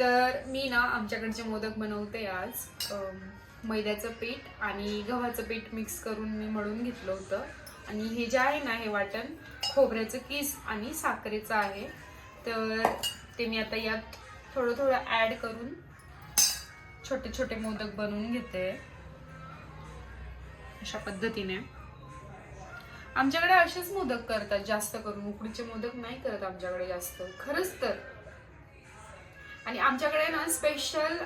तर मी ना आमच्याकडचे मोदक बनवते आज. मैद्याचं पीठ आणि गव्हाचं पीठ मिक्स करून मी मळून घेतलं होतं. आणि हे जे आहे ना हे वाटण खोबऱ्याचं किस आणि साखरेचं आहे. तर ते मी आता यात थोडं थोडं ॲड करून छोटे छोटे मोदक बनवून घेते. अशा पद्धतीने. आमच्याकडे असेच मोदक करतात जास्त करून. उकडीचे मोदक नाही करत आमच्याकडे जास्त. खरंच तर. आणि आमच्याकडे ना स्पेशल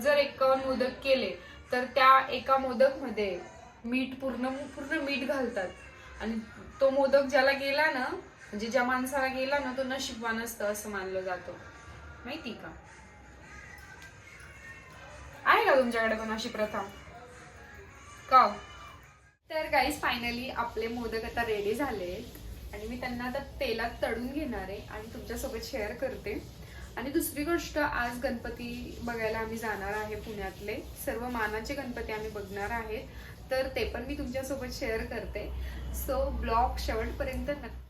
जर एक मोदक केले तर त्या एका मोदकमध्ये मीठ पूर्ण पूर्ण मीठ घालतात. आणि तो मोदक ज्याला गेला ना म्हणजे ज्या माणसाला गेला ना तो नशीबवान असतं असं मानलं जातं. माहिती का? आहे का तुमच्याकडे पण अशी प्रथा? का हो? तर गाईज फायनली आपले मोदक आता रेडी झाले आणि मी त्यांना आता तेलात तळून घेणार आहे आणि तुमच्यासोबत शेअर करते. आणि दुसरी गोष्ट आज गणपती बघायला आम्ही जाणार आहे पुण्यातले. सर्व मानाचे गणपती आम्ही बघणार आहे. तर ते पण मी तुमच्यासोबत शेअर करते. सो ब्लॉग शेवटपर्यंत नक्की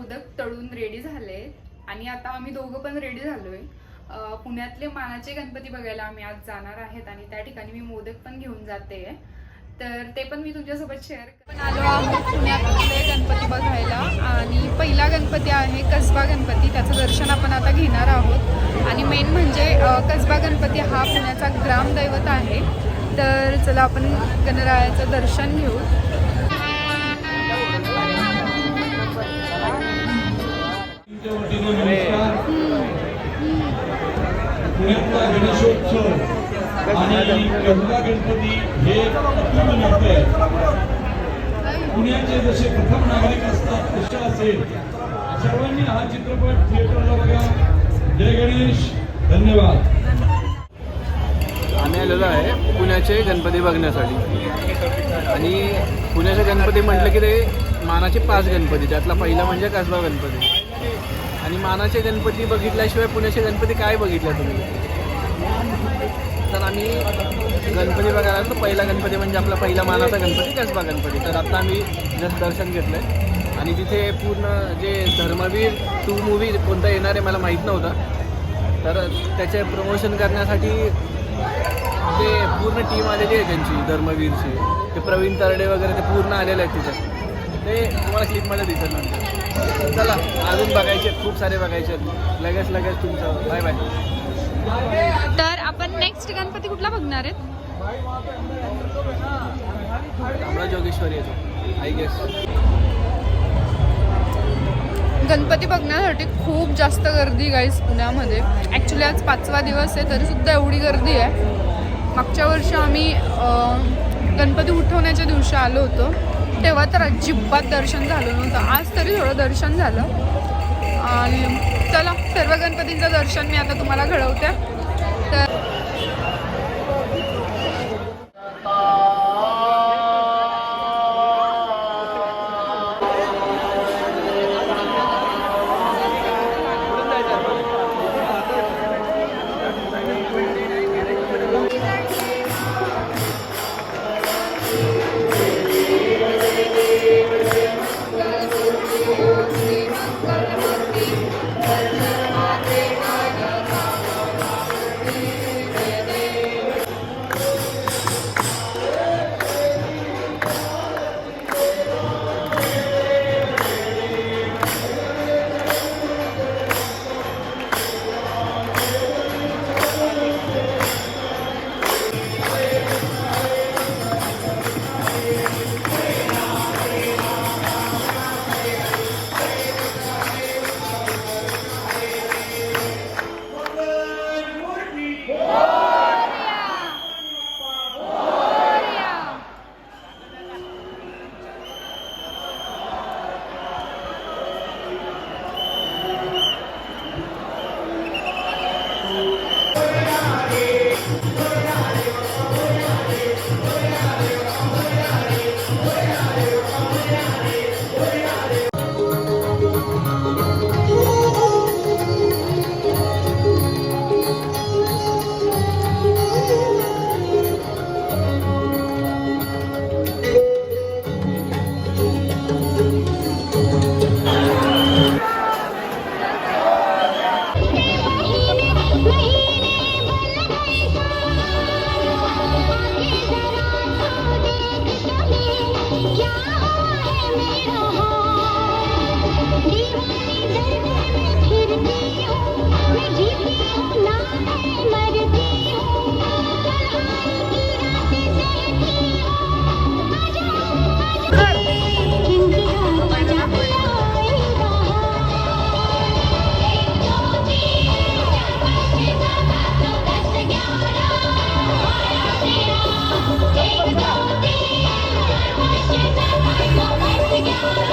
मोदक तळून रेडी झाले. आणि आता आम्ही दोघं पण रेडी झालोय. पुण्यातले मानाचे गणपती बघायला आम्ही आज जाणार आहेत आणि त्या ठिकाणी मी मोदक पण घेऊन जाते. तर ते पण मी तुमच्यासोबत शेअर पण आलो आहोत पुण्यातले गणपती बघायला. आणि पहिला गणपती आहे कसबा गणपती. त्याचं दर्शन आपण आता घेणार आहोत. आणि मेन म्हणजे कसबा गणपती हा पुण्याचा ग्रामदैवत आहे. तर चला आपण गणरायाचं दर्शन घेऊ. आणि गंगा गणपती हे अत्यंत मोठं आहे? पुण्याचे जसे प्रथम नागरिक असतात तसे असेल. सर्वांनी हा चित्रपट थिएटरला बघा. जय गणेश. धन्यवाद. आम्ही आलेलो आहे पुण्याचे गणपती बघण्यासाठी. आणि पुण्याचे गणपती म्हटलं की ते मानाचे पाच गणपती त्यातला पहिला म्हणजे कसबा गणपती. आणि मानाचे गणपती बघितल्याशिवाय पुण्याचे गणपती काय बघितलं तुम्ही? तर आम्ही गणपती बघायला आलो. तर पहिला गणपती म्हणजे आपला पहिला मानाचा गणपती कसबा गणपती. तर आता आम्ही जस्ट दर्शन घेतलं आहे आणि तिथे पूर्ण जे धर्मवीर टू मूवी कोणता येणार आहे मला माहीत नव्हता. तर त्याचे प्रमोशन करण्यासाठी ते पूर्ण टीम आलेली आहे त्यांची धर्मवीरची. ते प्रवीण तरडे वगैरे ते पूर्ण आलेले आहेत तिथे. ते तुम्हाला क्लिपमध्ये दिसत नाही चला अजून बघायचे आहेत, खूप सारे बघायचे आहेत. लगेच लगेच तुमचं. बाय बाय तर आपण नेक्स्ट गणपती कुठला बघणार आहेत? आम्हाला जोगेश्वरी येतो आय गेस गणपती बघण्यासाठी खूप जास्त गर्दी गाईस पुण्यामध्ये. ॲक्च्युली आज पाचवा दिवस आहे तरीसुद्धा एवढी गर्दी आहे. मागच्या वर्षी आम्ही अं, गणपती उठवण्याच्या दिवशी आलो होतो. तेव्हा तर अजिबात दर्शन झालं नव्हतं. आज तरी थोडं दर्शन झालं. आणि चला सर्व गणपतींचं दर्शन मी आता तुम्हाला घडवते. तर you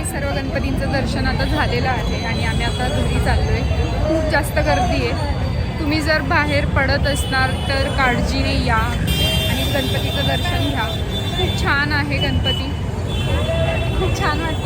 काही सर्व गणपतींचं दर्शन आता झालेलं आहे आणि आम्ही आता घरी चाललो आहे खूप जास्त गर्दी आहे. तुम्ही जर बाहेर पडत असणार तर काळजीने या आणि गणपतीचं दर्शन घ्या. खूप छान आहे गणपती. खूप छान वाटतं.